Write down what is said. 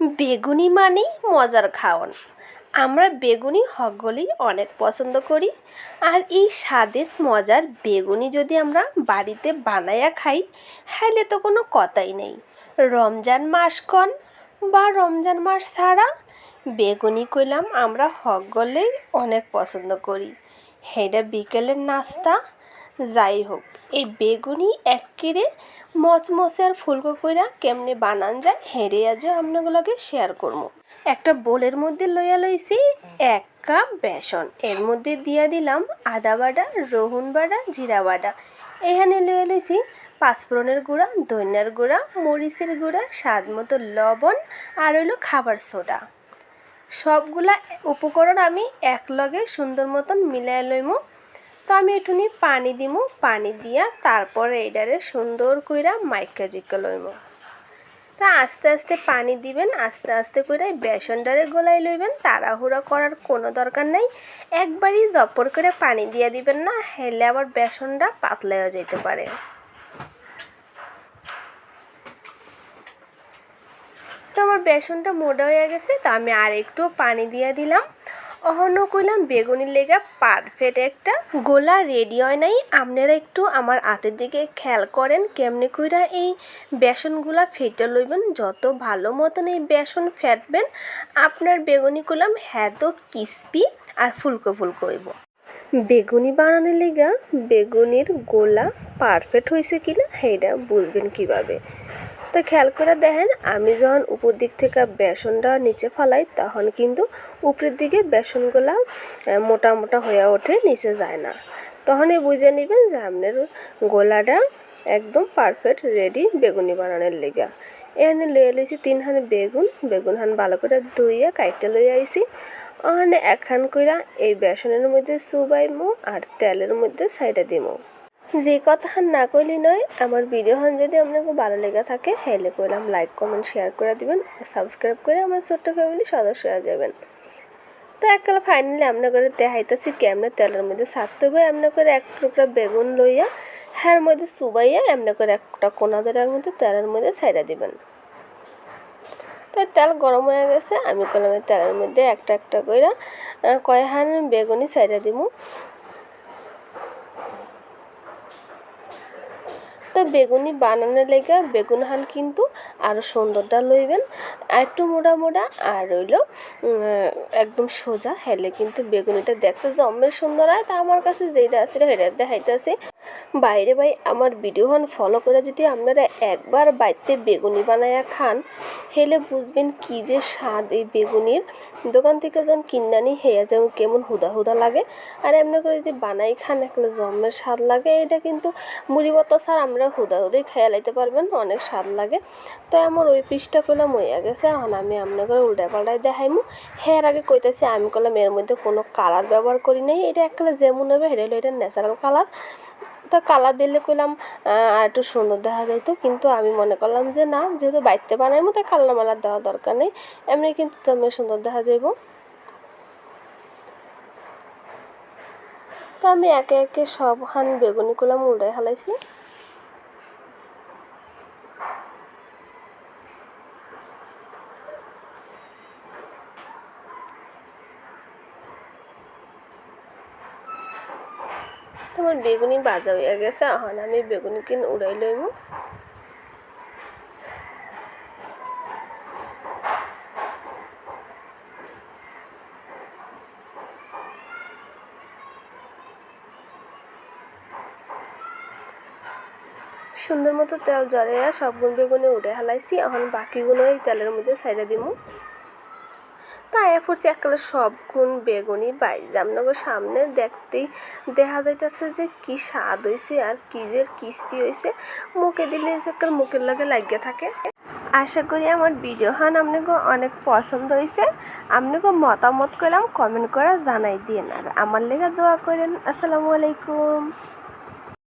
বেগুনি মানেই মজার খাওয়ান আমরা বেগুনি সকলেই অনেক পছন্দ করি, আর এই স্বাদের মজার বেগুনি যদি আমরা বাড়িতে বানায়া খাই তাহলে তো কোনো কথাই নেই। রমজান মাস কন বা রমজান মাস ছাড়া বেগুনি কইলাম আমরা সকলেই অনেক পছন্দ করি। হেডা বিকেলের নাস্তা, যাই হোক, এই বেগুনি এক্কেরে মচমচে আর ফুলকো কইরা কেমনে বানান যায় হেরে আজ আপনাগুলোকে শেয়ার করব একটা বোলের মধ্যে লইয়া লইছি এক কাপ বেসন। এর মধ্যে দিয়া দিলাম আদা বাটা, রহুন বাটা, জিরা বাটা। এখানে লইয়া লইছি পাঁচফোড়নের গুঁড়া ধনিয়ার গুঁড়া, মরিচের গুঁড়া, স্বাদ মতো লবণ আর হইল খাবার সোডা। সবগুলা উপকরণ আমি এক লগে সুন্দর মতন মিলাই লইমু। তো আমি একটুনি পানি দিমু, পানি দিয়া তারপরে এটারে সুন্দর কইরা মাইকা জিকা লইমু। তা আস্তে আস্তে পানি দিবেন, আস্তে আস্তে করে বেসনটারে গোলাই লইবেন, তাড়াহুড়া করার কোনো দরকার নাই। একবারই জপর করে পানি দিয়ে দিবেন না, হেলে আবার বেসনটা পাতলা হয়ে যেতে পারে। তো আমার বেসনটা মোটা হয়ে গেছে, তো আমি আর একটু পানি দিয়ে দিলাম। অহনো কইলাম বেগুনির লেগা পারফেক্ট একটা। গোলা রেডি হয় নাই। আপনারা একটু আমার হাতের দিকে খেয়াল করেন, কেমনে কইরা এই বেসনগুলা ফেটে লইবেন। যত ভালো মতন এই বেসন ফেটবেন, আপনার বেগুনি কইলাম হ্যাঁ কিস্পি আর ফুলকো ফুলকো হইব। বেগুনি বানানোর লেগা বেগুনির গোলা পারফেক্ট হয়েছে কিনা, সেইটা বুঝবেন কীভাবে। তো খেয়াল করে দেখেন, আমি যখন উপর দিক থেকে বেসনটা নিচে ফালাই, তখন কিন্তু উপরের দিকে বেসনগুলা মোটা মোটা হয়ে ওঠে, নিচে যায় না। তখনই বুঝে নেবেন যে আপনার গোলাটা একদম পারফেক্ট রেডি বেগুনি বানানোর লেগা। এখানে লইয়া লইছি তিনখান বেগুন বেগুন হান ভালো করে ধুইয়া কাইটটা লইয়া আইছি। ওখানে একখান কইরা এই বেসনের মধ্যে চুবাইমো আর তেলের মধ্যে সাইডে দিমো। যে কথা না কইলি নয়, আমার ভিডিও হন যদি আপনাকে ভালো লেগে থাকে হেলে করলাম লাইক কমেন্ট শেয়ার করে দিবেন সাবস্ক্রাইব করে আমার ছোট্ট ফ্যামিলি সদস্য হয়ে যাবেন। তো এককালে ফাইনালি আমরা করে দেখাইতেছি কেমনে তেলের মধ্যে ছাড়তে হবে এমনি করে এক টুকরা বেগুন লইয়া হ্যার মধ্যে চুবাইয়া এমনি করে একটা কোনা ধরে মধ্যে তেলের মধ্যে ছাইড়া দিবেন। তো তেল গরম হয়ে গেছে, আমি করলাম তেলের মধ্যে একটা একটা করে কয়হান বেগুনি ছাইড়া দিব তো বেগুনি বানানোর লেগে বেগুন হান কিন্তু আরও সুন্দরটা লইবেন। একটু মোটা মোটা আর রইল একদম সোজা হেলে। কিন্তু বেগুনিটা দেখতে জম্মের সুন্দর হয়। তা আমার কাছে যেটা আছে সেটা দেখাইতেছে। বাইরে ভাই, আমার ভিডিও ফলো করে যদি আপনারা একবার বাড়িতে বেগুনি বানায়া খান, হেলে বুঝবেন কি যে স্বাদ এই বেগুনির। দোকান থেকে যখন কিনানি হেয়া যেমন কেমন হুদা হুদা লাগে। আর এমনি করে যদি বানাই খান, একলে জন্মের স্বাদ লাগে। এটা কিন্তু মুড়ি বত্তা ছাড়া আমরা হুদা হুদাই খেয়ে লাইতে পারবেন, অনেক স্বাদ লাগে। তো আমার ওই পিসটা করলাম হইয়া গেছে, এখন আমি আপনার করে উল্টায় পাল্টায় দেখাইমু। হেয়ার আগে কইতেছি, আমি করলাম এর মধ্যে কোনো কালার ব্যবহার করি নাই। এটা একলে যেমন হবে হেরে এটা ন্যাচারাল কালার তো কালার দিলে কইলাম আর একটু সুন্দর দেখা যাইতো। কিন্তু আমি মনে করলাম যে না, যেহেতু বাড়িতে বানাইবো, তাই কালার মালার দেওয়া দরকার নেই। এমনি কিন্তু জমে সুন্দর দেখা যাইব। তো আমি একে একে সবখান বেগুনি করলাম উল্টাই হালাইছি। তোমার বেগুনি বাজা হয়ে গেছে, এখন আমি বেগুনি কিন উড়াই লইম। সুন্দর মতো তেল জলে সবগুলো বেগুনে উঠে হালাইছি, এখন বাকিগুলো এই তেলের মধ্যে সাইডে দিমু। তাই পড়ছি এককালে সব গুণ বেগুনি বাইরে আপনাকে সামনে দেখতেই দেখা যাইতেছে যে কি স্বাদ হয়েছে আর কি যে কিস্পি হয়েছে মুখে দিলে যে মুখের লাগে লাগিয়ে থাকে। আশা করি আমার ভিডিও হান আপনাকে অনেক পছন্দ হয়েছে আপনাকে মতামত করলাম কমেন্ট করে জানাই দিন আর আমার লেগে দোয়া করেন। আসসালামু আলাইকুম।